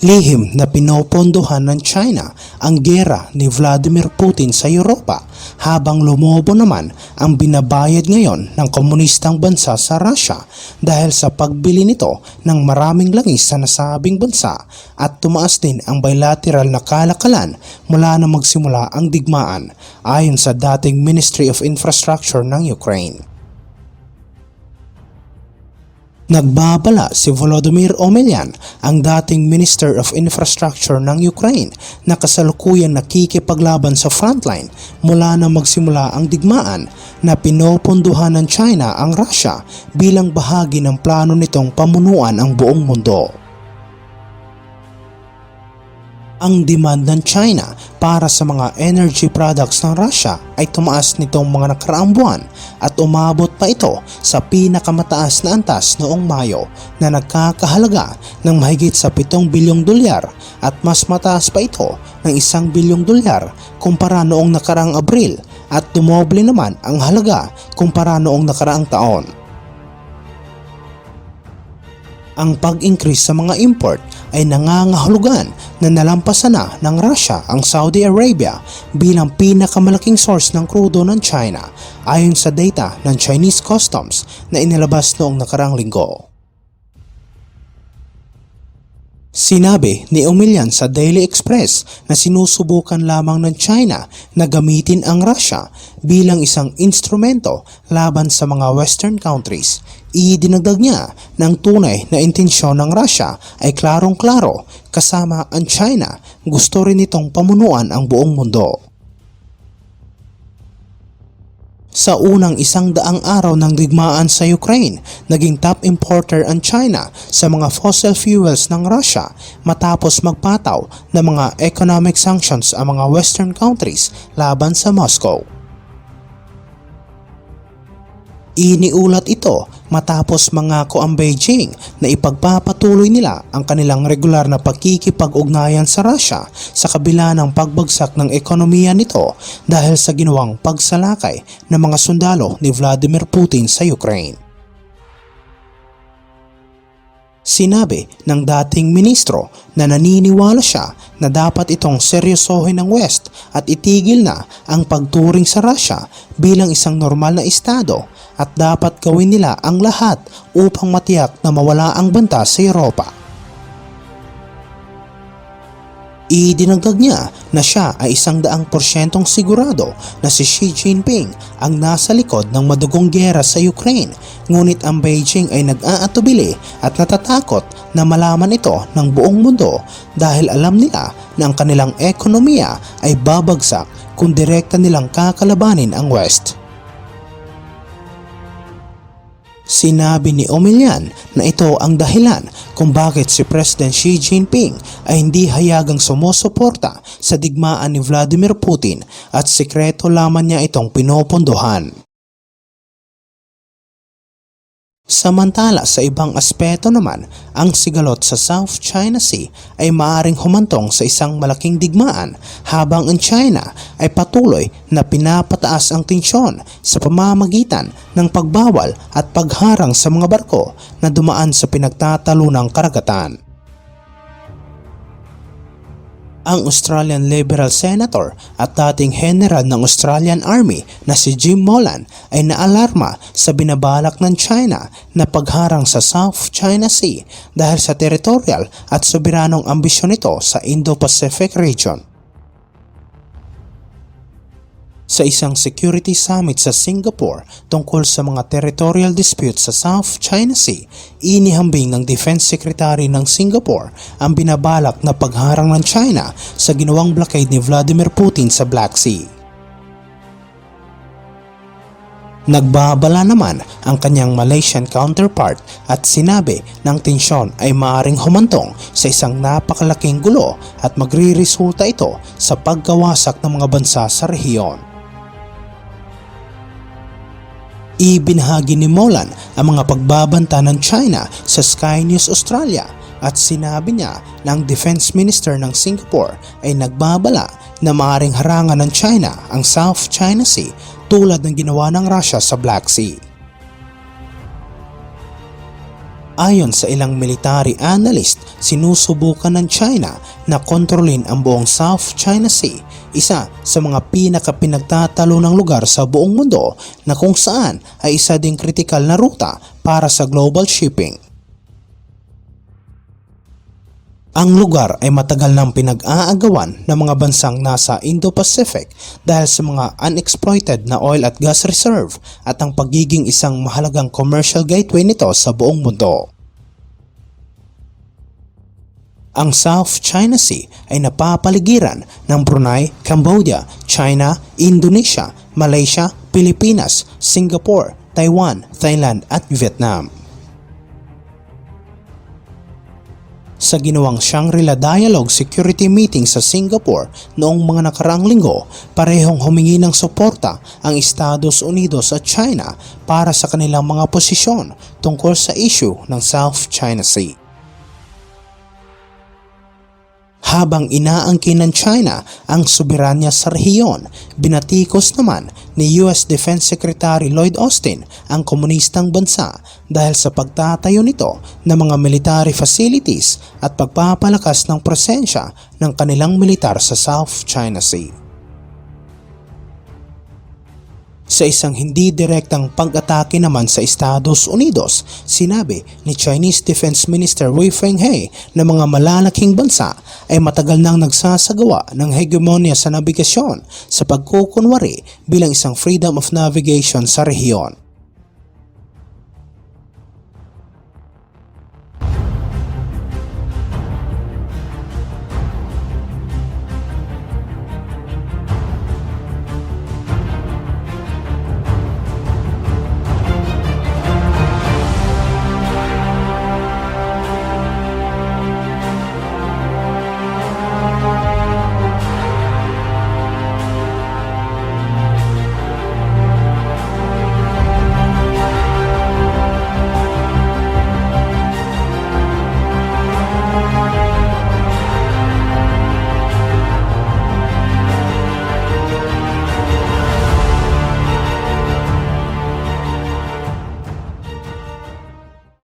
Lihim na pinopondohan ng China ang gera ni Vladimir Putin sa Europa habang lumobo naman ang binabayad ngayon ng komunistang bansa sa Russia dahil sa pagbili nito ng maraming langis sa nasabing bansa at tumaas din ang bilateral na kalakalan mula na magsimula ang digmaan ayon sa dating Ministry of Infrastructure ng Ukraine. Nagbabala si Volodymyr Omelyan, ang dating Minister of Infrastructure ng Ukraine na kasalukuyang nakikipaglaban sa frontline mula na magsimula ang digmaan na pinoponduhan ng China ang Russia bilang bahagi ng plano nitong pamunuan ang buong mundo ang demand ng China para sa mga energy products ng Russia ay tumaas nitong mga nakaraang buwan at umabot pa ito sa pinakamataas na antas noong Mayo na nagkakahalaga ng mahigit sa 7 bilyong dolyar at mas mataas pa ito ng 1 bilyong dolyar kumpara noong nakaraang Abril at dumoble naman ang halaga kumpara noong nakaraang taon. Ang pag-increase sa mga import ay nangangahulugan na nalampasan na ng Russia ang Saudi Arabia bilang pinakamalaking source ng krudo ng China ayon sa data ng Chinese Customs na inilabas noong nakarang linggo. Sinabi ni Umilyan sa Daily Express na sinusubukan lamang ng China na gamitin ang Russia bilang isang instrumento laban sa mga Western countries. Idinagdag niya ng tunay na intensyon ng Russia ay klarong-klaro kasama ang China gusto rin itong pamunuan ang buong mundo. Sa unang isang daang araw ng digmaan sa Ukraine, naging top importer ang China sa mga fossil fuels ng Russia matapos magpataw ng mga economic sanctions ang mga western countries laban sa Moscow. Iniulat ito matapos mangako ang Beijing na ipagpapatuloy nila ang kanilang regular na pakikipag-ugnayan sa Russia sa kabila ng pagbagsak ng ekonomiya nito dahil sa ginawang pagsalakay ng mga sundalo ni Vladimir Putin sa Ukraine. Sinabi ng dating ministro na naniniwala siya na dapat itong seryosohin ng West at itigil na ang pagturing sa Russia bilang isang normal na estado at dapat gawin nila ang lahat upang matiyak na mawala ang banta sa Europa. Idinagdag niya na siya ay isang daang porsyentong sigurado na si Xi Jinping ang nasa likod ng madugong gera sa Ukraine ngunit ang Beijing ay nag-aatubili at natatakot na malaman ito ng buong mundo dahil alam nila na ang kanilang ekonomiya ay babagsak kung direkta nilang kakalabanin ang West. Sinabi ni Omilyan na ito ang dahilan kung bakit si President Xi Jinping ay hindi hayagang sumusuporta sa digmaan ni Vladimir Putin at sikreto lamang niya itong pinopondohan. Samantala sa ibang aspeto naman, ang sigalot sa South China Sea ay maaring humantong sa isang malaking digmaan habang ang China ay patuloy na pinapataas ang tensyon sa pamamagitan ng pagbawal at pagharang sa mga barko na dumaan sa pinagtatalunang karagatan ang Australian Liberal Senator at dating General ng Australian Army na si Jim Molan ay naalarma sa binabalak ng China na pagharang sa South China Sea dahil sa territorial at soberanong ambisyon nito sa Indo-Pacific region. Sa isang security summit sa Singapore tungkol sa mga territorial disputes sa South China Sea, inihambing ng Defense Secretary ng Singapore ang binabalak na pagharang ng China sa ginawang blockade ni Vladimir Putin sa Black Sea. Nagbabala naman ang kanyang Malaysian counterpart at sinabi ng tensyon ay maaring humantong sa isang napakalaking gulo at magriresulta ito sa pagkawasak ng mga bansa sa rehiyon. Ibinahagi ni Molan ang mga pagbabanta ng China sa Sky News Australia at sinabi niya na ang Defense Minister ng Singapore ay nagbabala na maaring harangan ng China ang South China Sea tulad ng ginawa ng Russia sa Black Sea. Ayon sa ilang military analyst, sinusubukan ng China na kontrolin ang buong South China Sea, isa sa mga pinakapinagtatalo ng lugar sa buong mundo na kung saan ay isa ding kritikal na ruta para sa global shipping. Ang lugar ay matagal nang pinag-aagawan ng mga bansang nasa Indo-Pacific dahil sa mga unexploited na oil at gas reserve at ang pagiging isang mahalagang commercial gateway nito sa buong mundo. Ang South China Sea ay napapaligiran ng Brunei, Cambodia, China, Indonesia, Malaysia, Pilipinas, Singapore, Taiwan, Thailand at Vietnam. sa ginawang Shangri-La Dialogue Security Meeting sa Singapore noong mga nakaraang linggo, parehong humingi ng suporta ang Estados Unidos at China para sa kanilang mga posisyon tungkol sa issue ng South China Sea. Habang inaangkin ng China ang soberanya sa rehiyon, binatikos naman ni US Defense Secretary Lloyd Austin ang komunistang bansa dahil sa pagtatayo nito ng mga military facilities at pagpapalakas ng presensya ng kanilang militar sa South China Sea. Sa isang hindi direktang pag-atake naman sa Estados Unidos, sinabi ni Chinese Defense Minister Wei Fenghe na mga malalaking bansa ay matagal nang nagsasagawa ng hegemonya sa nabigasyon sa pagkukunwari bilang isang freedom of navigation sa rehiyon.